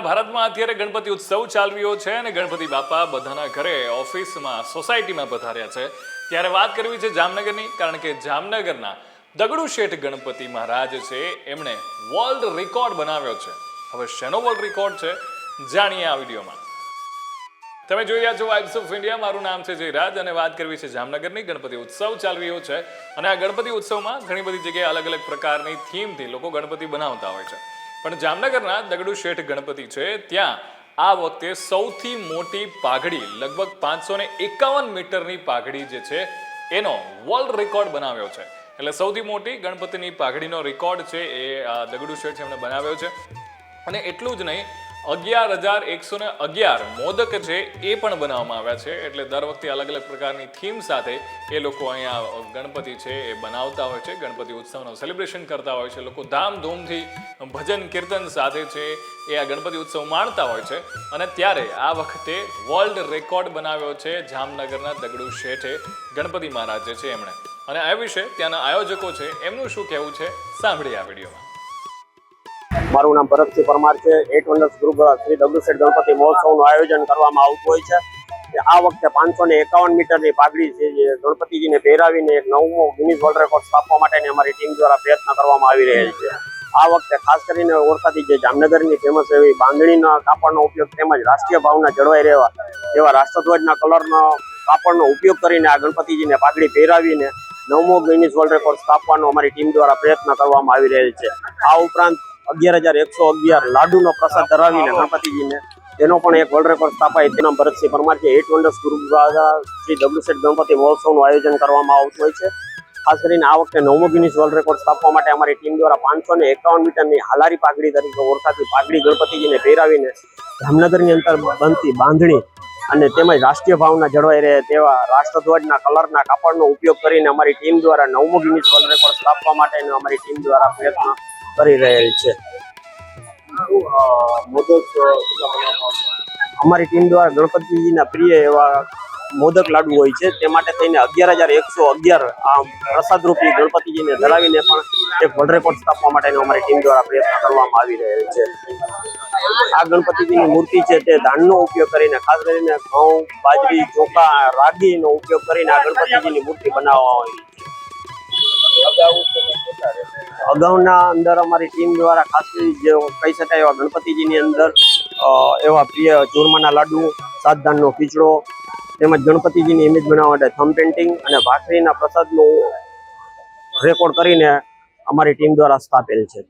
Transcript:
ભારતમાં અત્યારે ગણપતિ ઉત્સવ ચાલી રહ્યો છે અને ગણપતિ બાપા બધાના ઘરે ઓફિસમાં, સોસાયટીમાં પધાર્યા છે. ત્યારે વાત કરવી છે જામનગરની, કારણ કે જામનગરના દગડુ શેઠ ગણપતિ મહારાજ છે, એમણે વર્લ્ડ રેકોર્ડ બનાવ્યો છે. હવે શેનો વર્લ્ડ રેકોર્ડ છે, જાણીએ આ વિડીયોમાં. તમે જોઈ રહ્યા છો વાઇબ્સ ઓફ ઇન્ડિયા મારું નામ છે જયરાજ અને વાત કરવી છે જામનગરની, ગણપતિ ઉત્સવ ચાલી રહ્યો છે. અને આ ગણપતિ ઉત્સવમાં ઘણી બધી જગ્યાએ અલગ અલગ પ્રકારની થીમથી લોકો ગણપતિ બનાવતા હોય છે. પણ જામનગરના દગડુ શેઠ ગણપતિ છે, ત્યાં આ વખતે સૌથી મોટી પાઘડી, લગભગ પાંચસો ને એકાવન મીટરની પાઘડી જે છે, એનો વર્લ્ડ રેકોર્ડ બનાવ્યો છે. એટલે સૌથી મોટી ગણપતિની પાઘડીનો રેકોર્ડ છે એ દગડુ શેઠ એમણે બનાવ્યો છે. અને એટલું જ નહીં અગિયાર હજાર એકસો ને અગિયાર મોદક છે એ પણ બનાવવામાં આવ્યા છે. એટલે દર વખતે અલગ અલગ પ્રકારની થીમ સાથે એ લોકો અહીંયા ગણપતિ છે એ બનાવતા હોય છે. ગણપતિ ઉત્સવનો સેલિબ્રેશન કરતા હોય છે. લોકો ધામધૂમથી ભજન કીર્તન સાથે છે એ આ ગણપતિ ઉત્સવ માણતા હોય છે. અને ત્યારે આ વખતે વર્લ્ડ રેકોર્ડ બનાવ્યો છે જામનગરના દગડુ શેઠે ગણપતિ મહારાજ છે એમણે. અને આ વિશે ત્યાંના આયોજકો છે એમનું શું કહેવું છે? સાંભળીએ આ વિડીયોમાં. મારું નામ ભરતસિંહ પરમાર છે. એટ વંડર્સ ગ્રુપ શ્રી ડબલુસેટ ગણપતિ મહોત્સવનું આયોજન કરવામાં આવતું હોય છે. આ વખતે પાંચસો ને એકાવન મીટરની પાઘડી છે જે ગણપતિજીને પહેરાવીને એક નવમો ગિનિસ વર્લ્ડ રેકોર્ડ સ્થાપવા માટેની અમારી ટીમ દ્વારા પ્રયત્ન કરવામાં આવી રહેલ છે. આ વખતે ખાસ કરીને ઓળખાતી જે જામનગરની ફેમસ એવી બાંધણીના કાપડનો ઉપયોગ તેમજ રાષ્ટ્રીય ભાવના જળવાઈ રહેવા એવા રાષ્ટ્રધ્વજના કલરનો કાપડનો ઉપયોગ કરીને આ ગણપતિજીને પાઘડી પહેરાવીને નવમો ગિનિસ વર્લ્ડ રેકોર્ડ સ્થાપવાનો અમારી ટીમ દ્વારા પ્રયત્ન કરવામાં આવી રહેલ છે. આ ઉપરાંત અગિયાર હજાર એકસો અગિયાર લાડુનો પ્રસાદ ધરાવીને ગણપતિજીને. તેનો પણ એક વર્લ્ડ રેકોર્ડ સ્થાપાય તેના ભરતસિંહ પરમાર છે. એટ વંડર્સ ગ્રુપ દ્વારા શ્રી ડબલ્યુ સેટ ગણપતિ મહોત્સવનું આયોજન કરવામાં આવતું હોય છે. ખાસ કરીને આ વખતે નવમો ગિનિસ વર્લ્ડ રેકોર્ડ સ્થાપવા માટે અમારી ટીમ દ્વારા પાંચસો ને એકાવન મીટરની હાલારી પાઘડી તરીકે ઓળખાતી પાઘડી ગણપતિજીને પહેરાવીને જામનગરની અંતર બનતી બાંધણી અને તેમજ રાષ્ટ્રીય ભાવના જળવાઈ રહે તેવા રાષ્ટ્રધ્વજના કલરના કાપડનો ઉપયોગ કરીને અમારી ટીમ દ્વારા નવમો ગિનિસ વર્લ્ડ રેકોર્ડ સ્થાપવા માટેનો અમારી ટીમ દ્વારા પ્રયત્ન કરી રહેલ છે. અમારી ટીમ દ્વારા ગણપતિજીના પ્રિય એવા મોદક લાડુ હોય છે. તે માટે થઈને અગિયાર હજાર એકસો અગિયાર આ પ્રસાદ રૂપી ગણપતિજીને ધરાવીને પણ એક વર્લ્ડ રેકોર્ડ સ્થાપવા માટેનો અમારી ટીમ દ્વારા પ્રયત્ન કરવામાં આવી રહેલ છે. આ ગણપતિજીની મૂર્તિ છે તે ધાનનો ઉપયોગ કરીને ખાસ કરીને ઘઉં બાજરી ચોખા રાગીનો ઉપયોગ કરીને આ ગણપતિજીની મૂર્તિ બનાવવામાં આવી છે. અગાઉના અંદર અમારી ટીમ દ્વારા ખાસ જે કહી શકાય એવા ગણપતિજીની અંદર એવા પ્રિય ચૂરમાના લાડુ સાત ધાનનો ખીચડો, તેમજ ગણપતિજીની ઇમેજ બનાવવા માટે થમ પેન્ટિંગ અને ભાખરીના પ્રસાદનું રેકોર્ડ કરીને અમારી ટીમ દ્વારા સ્થાપેલ છે.